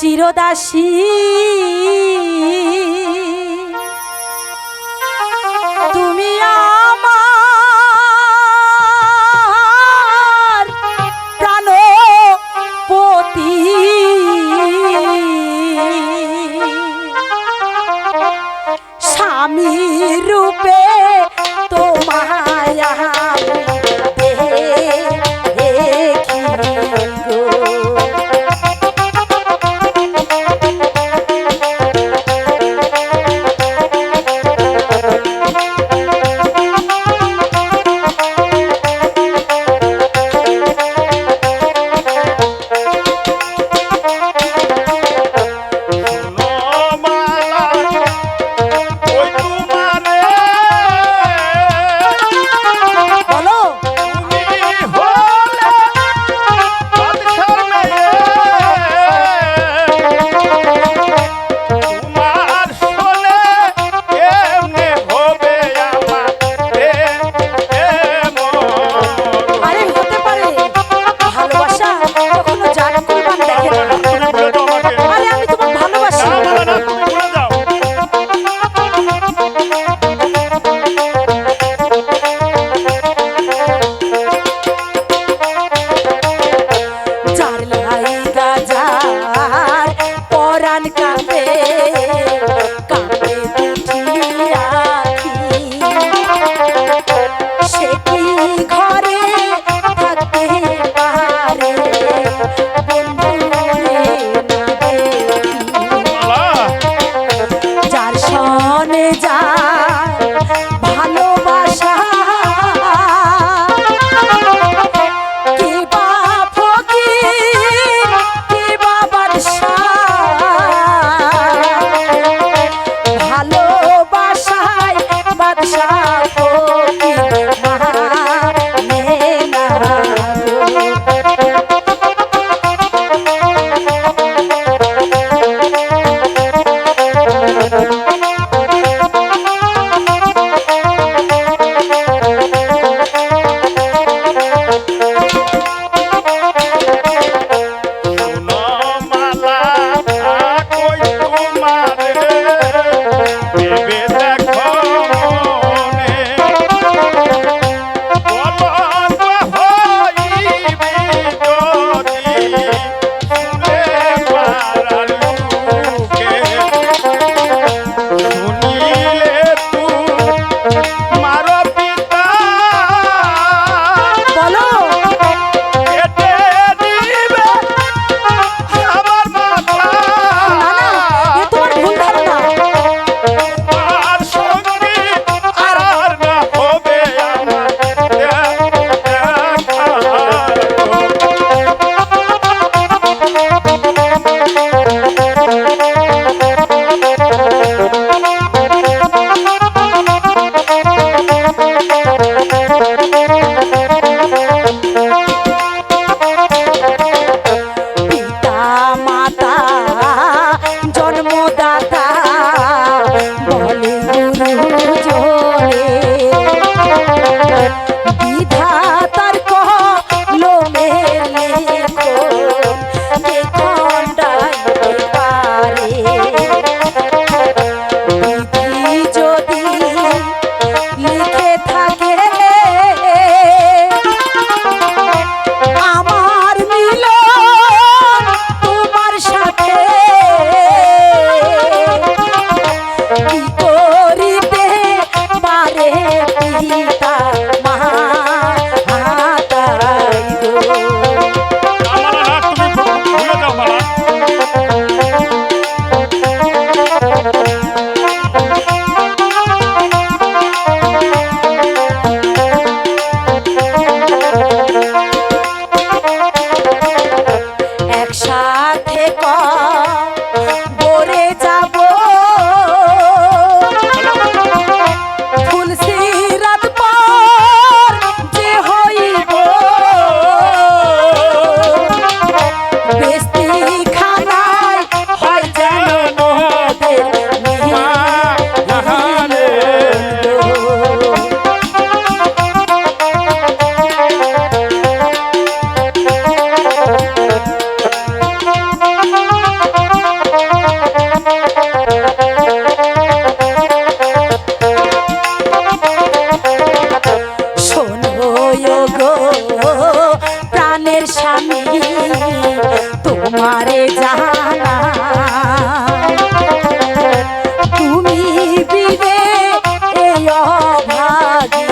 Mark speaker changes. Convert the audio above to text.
Speaker 1: চিরদাসী। তুমি আমার প্রাণপতি। স্বামী রূপে যায়।
Speaker 2: প্রাণের স্বামী তোমারে
Speaker 1: জানা।
Speaker 2: তুমি এই
Speaker 1: অভাগী।